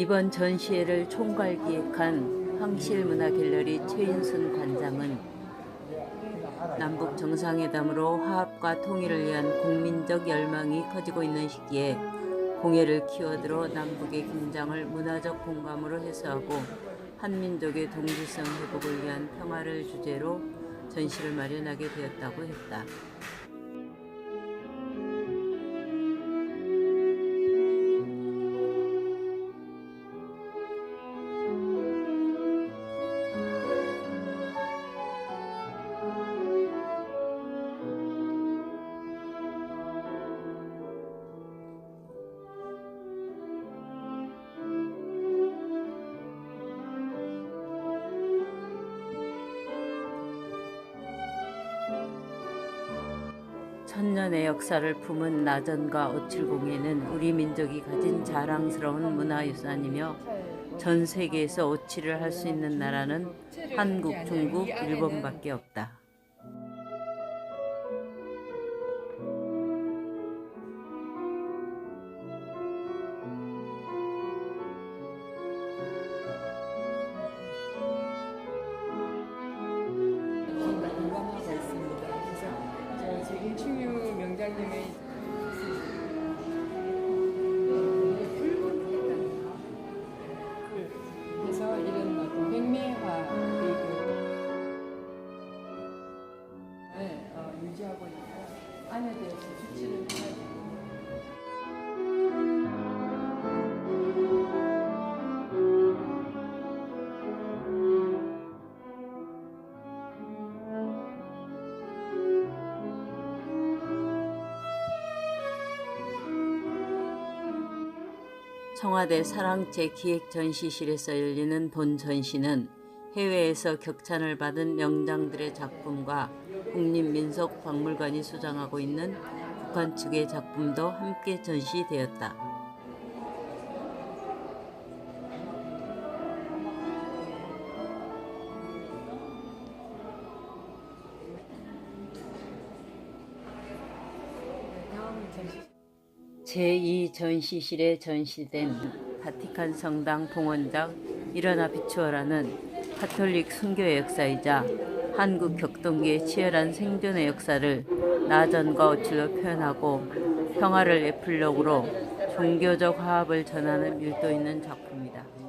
이번 전시회를 총괄 기획한 황실문화갤러리 최인순 관장은 남북 정상회담으로 화합과 통일을 위한 국민적 열망이 커지고 있는 시기에 공예를 키워들어 남북의 긴장을 문화적 공감으로 해소하고 한민족의 동질성 회복을 위한 평화를 주제로 전시를 마련하게 되었다고 했다. 천년의 역사를 품은 나전과 오칠공예는 우리 민족이 가진 자랑스러운 문화유산이며 전 세계에서 오칠을 할수 있는 나라는 한국, 중국, 일본밖에 없다. 유지하고 있고 안에 대해서 주치를 해야 되고 청와대 사랑제 기획 전시실에서 열리는 본 전시는 해외에서 격찬을 받은 명장들의 작품과 국립민속박물관이 소장하고 있는 북한 측의 작품도 함께 전시되었다. 다음 전시 제2전시실에 전시된 바티칸 성당 봉헌작 일어나 비추어라는 카톨릭 순교의 역사이자 한국 격동기의 치열한 생존의 역사를 나전과 어치로 표현하고 평화를 에플로그로 종교적 화합을 전하는 밀도 있는 작품이다.